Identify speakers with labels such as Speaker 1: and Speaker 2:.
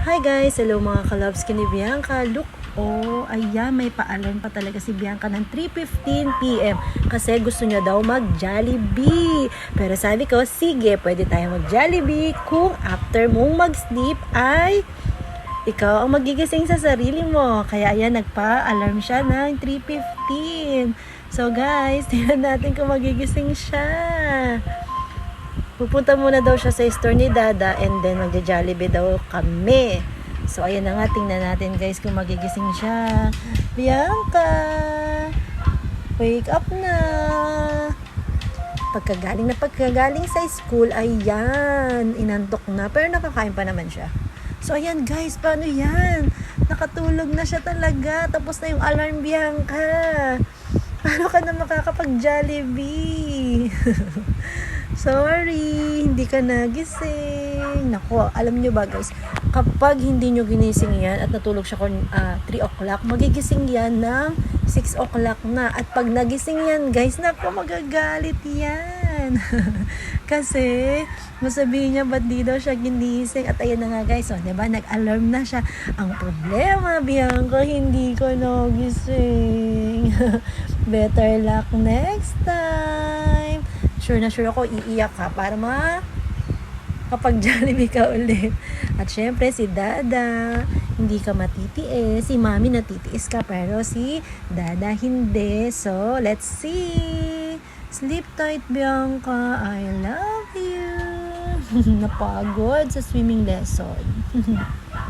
Speaker 1: Hi guys! Hello mga kalabs ni Bianca. Look, oh, ayan, may paalam pa talaga si Bianca ng 3.15pm kasi gusto niya daw mag-Jollibee. Pero sabi ko, sige, pwede tayo mag-Jollibee kung after mong mag-sleep ay ikaw ang magigising sa sarili mo. Kaya ayan, nagpa-alarm siya ng 3.15. So guys, tingnan natin kung magigising siya. Pupunta muna daw siya sa store ni Dada and then magja-Jollibee daw kami. So, ayan na nga, tingnan natin guys kung magigising siya. Bianca! Wake up na! Pagkagaling na pagkagaling sa school, ayan, inantok na. Pero nakakain pa naman siya. So, ayan guys, paano yan? Nakatulog na siya talaga. Tapos na yung alarm, Bianca. Paano ka na makakapag-Jollibee? Sorry, hindi ka nagising. Nako, alam nyo ba guys, kapag hindi nyo ginising yan at natulog siya kung ah, 3 o'clock, magigising yan ng 6 o'clock na. At pag nagising yan guys, nako, magagalit yan. Kasi, masabihin niya, ba't di daw siya ginising? At ayan na nga guys, so, diba, nag-alarm na siya. Ang problema, Bianca, hindi ko nagising. Better luck next time. Sure na sure ako, iiyak ka para ma kapag Jollibee ka ulit. At syempre, si Dada, hindi ka matitiis. Si Mami natitiis ka, pero si Dada hindi. So, let's see. Sleep tight, Bianca. I love you. Napagod sa swimming lesson.